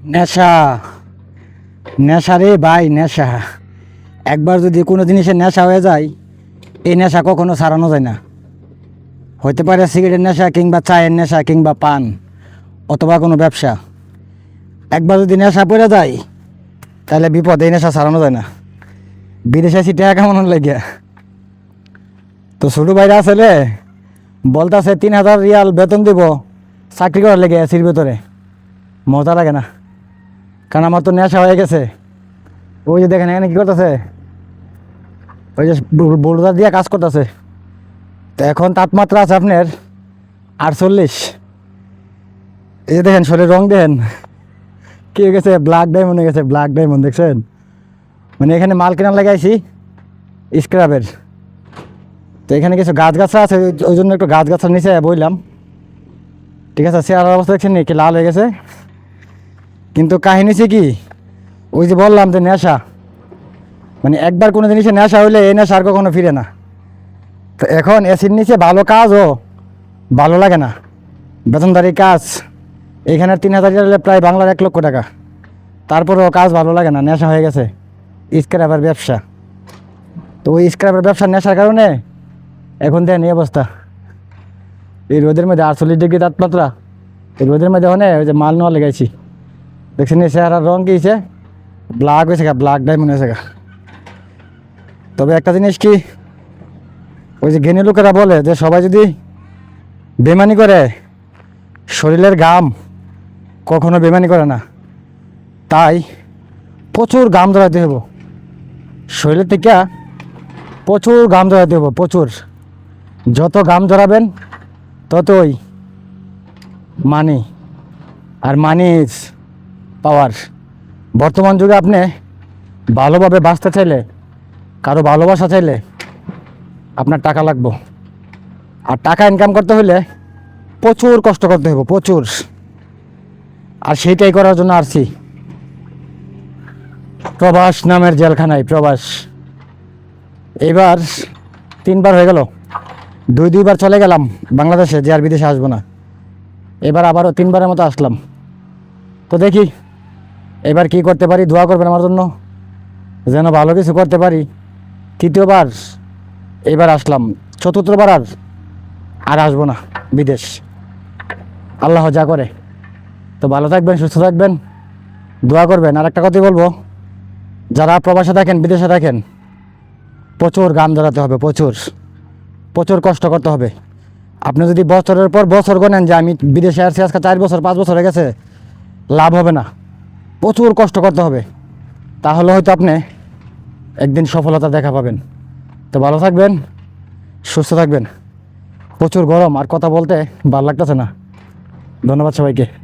নেশা। নেশা রে ভাই, নেশা। একবার যদি কোনো জিনিসের নেশা হয়ে যায়, এই নেশা কখনো সারানো যায় না। হতে পারে সিগারেটের নেশা কিংবা চায়ের নেশা কিংবা পান, অথবা কোনো ব্যবসা। একবার যদি নেশা পড়ে যায়, তাহলে বিপদ এই নেশা সারানো যায় না। বিদেশে আছি টাকা কেমন লাগে তো ছোটো ভাইরা আসলে বলতাছে তিন হাজার রিয়াল বেতন দিব, চাকরি করার লেগে এসির ভেতরে। মজা লাগে না। কারণ আমার তো নেশা হয়ে গেছে। ওই যে দেখেন, এখানে কি করতেছে? ওই যে বোল্ডার দিয়ে কাজ করতেছে। তো এখন তাপমাত্রা আছে আপনার আটচল্লিশ। এই যে দেখেন শরীর রং দেখেন। কি হয়ে গেছে? ব্ল্যাক ডায়মন্ড হয়ে গেছে ব্ল্যাক ডায়মন্ড দেখছেন? মানে এখানে মাল কেনার লাগাইছি স্ক্রাবের তো এখানে কিছু গাছ গাছা আছে, ওই- জন্য একটু গাছ গাছার নিচে বইলাম। ঠিক আছে চেয়ার অবস্থা দেখছেন কি লাল হয়ে গেছে? কিন্তু কাহিনী হচ্ছে কি? ওই যে বললাম যে নেশা। মানে একবার কোনো জিনিসে নেশা হইলে এই নেশা আর কখনো ফিরে না। তো এখন এসির নিচে ভালো কাজও ভালো লাগে না। বেতনদারি কাজ, এখানে তিন হাজার হলে প্রায় বাংলার এক লক্ষ টাকা। তারপরেও কাজ ভালো লাগে না, নেশা হয়ে গেছে। স্ক্র্যাপের ব্যবসা। তো ওই স্ক্র্যাপের ব্যবসা নেশার কারণে এখন দেন এই অবস্থা। এই রোদের মধ্যে আটচল্লিশ ডিগ্রি তাপমাত্রা। এই রোদের মধ্যে ওখানে ওই যে মাল নেওয়া লেগেছি দেখছেন এই চেহারার রং কি হয়েছে? ব্ল্যাক হয়েছে গা ব্ল্যাক ডায়মন্ড হয়েছে গা। তবে একটা জিনিস কি, ওই যে জ্ঞানী লোকেরা বলে যে সবাই যদি বেমানি করে, শরীরের ঘাম কখনো বেমানি করে না। তাই প্রচুর ঘাম ধরাতে হব শরীরের থেকে প্রচুর ঘাম ধরাতে হব প্রচুর। যত ঘাম ধরাবেন, ততই মানি আর মানি পাওয়ার। বর্তমান যুগে আপনি ভালোভাবে বাঁচতে চাইলে, কারও ভালোবাসা চাইলে আপনার টাকা লাগবো। আর টাকা ইনকাম করতে হলে প্রচুর কষ্ট করতে হবে প্রচুর। আর সেইটাই করার জন্য আসছি। প্রবাস নামের জেলখানায় প্রবাস এবার তিনবার হয়ে গেল। দুই, দুইবার চলে গেলাম বাংলাদেশে, যে আর বিদেশে আসব না। এবার আবারও তিনবারের মতো আসলাম। তো দেখি এবার কি করতে পারি? দোয়া করবেন আমার জন্য? যেন ভালো কিছু করতে পারি। তৃতীয়বার, এবার আসলাম। চতুর্থবার আর আর আসব না। বিদেশ। আল্লাহ যা করে। তো ভালো থাকবেন, সুস্থ থাকবেন। দোয়া করবেন। আর একটা কথাই বলব। যারা প্রবাসে থাকেন, বিদেশে থাকেন, প্রচুর গান ধরাতে হবে, প্রচুর। প্রচুর কষ্ট করতে হবে। আপনি যদি বছরের পর বছর গোনেন যে আমি বিদেশে আসছি, আজকে চার বছর, পাঁচ বছর হয়ে গেছে, লাভ হবে না। প্রচুর কষ্ট করতে হবে। তাহলে হয়তো আপনি একদিন সফলতা দেখা পাবেন। তো ভালো থাকবেন, সুস্থ থাকবেন। প্রচুর গরম, আর কথা বলতে ভালো লাগতেছে না। ধন্যবাদ সবাইকে।